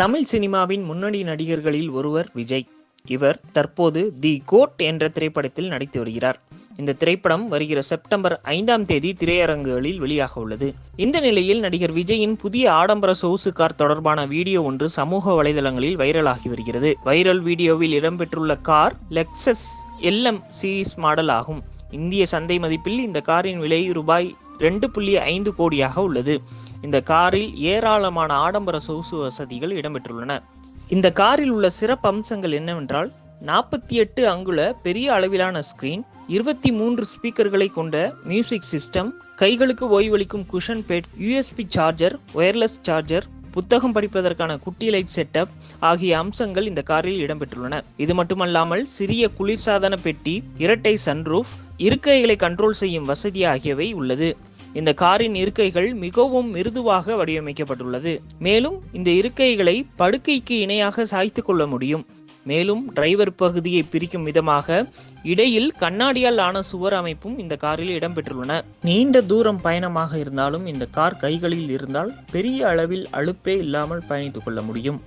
தமிழ் சினிமாவின் முன்னணி நடிகர்களில் ஒருவர் விஜய். இவர் தற்போது தி கோட் என்ற திரைப்படத்தில் நடித்து வருகிறார். இந்த திரைப்படம் வருகிற செப்டம்பர் ஐந்தாம் தேதி திரையரங்குகளில் வெளியாக உள்ளது. இந்த நிலையில் நடிகர் விஜயின் புதிய ஆடம்பர சொகுசு கார் தொடர்பான வீடியோ ஒன்று சமூக வலைதளங்களில் வைரலாகி வருகிறது. வைரல் வீடியோவில் இடம்பெற்றுள்ள car Lexus LM series model ஆகும். இந்திய சந்தை மதிப்பில் இந்த காரின் விலை ரூபாய் ரெண்டு புள்ளி ஐந்து கோடியாக உள்ளது. இந்த காரில் ஏராளமான ஆடம்பர சொகுசு வசதிகள் இடம்பெற்றுள்ளன. இந்த காரில் உள்ள சிறப்பு அம்சங்கள் என்னவென்றால் நாற்பத்தி எட்டு அங்குல பெரிய அளவிலான ஸ்கிரீன் இருபத்தி மூன்று ஸ்பீக்கர்களை கொண்ட மியூசிக் சிஸ்டம் கைகளுக்கு ஓய்வளிக்கும் cushion pad USB charger wireless charger புத்தகம் படிப்பதற்கான குட்டி லைட் செட்டப் ஆகிய அம்சங்கள் இந்த காரில் இடம்பெற்றுள்ளன. இது மட்டுமல்லாமல் சிறிய குளிர்சாதன பெட்டி இரட்டை சன்ரூஃப் இருக்கைகளை கண்ட்ரோல் செய்யும் வசதி ஆகியவை உள்ளது. இந்த காரின் இருக்கைகள் மிகவும் மிருதுவாக வடிவமைக்கப்பட்டுள்ளது. மேலும் இந்த இருக்கைகளை படுக்கைக்கு இணையாக சாய்த்து கொள்ள முடியும். மேலும் டிரைவர் பகுதியை பிரிக்கும் விதமாக இடையில் கண்ணாடியால் ஆன சுவர் அமைப்பும் இந்த காரில் இடம்பெற்றுள்ளன. நீண்ட தூரம் பயணமாக இருந்தாலும் இந்த கார் கைகளில் இருந்தால் பெரிய அளவில் அழுப்பே இல்லாமல் பயணித்துக் கொள்ள முடியும்.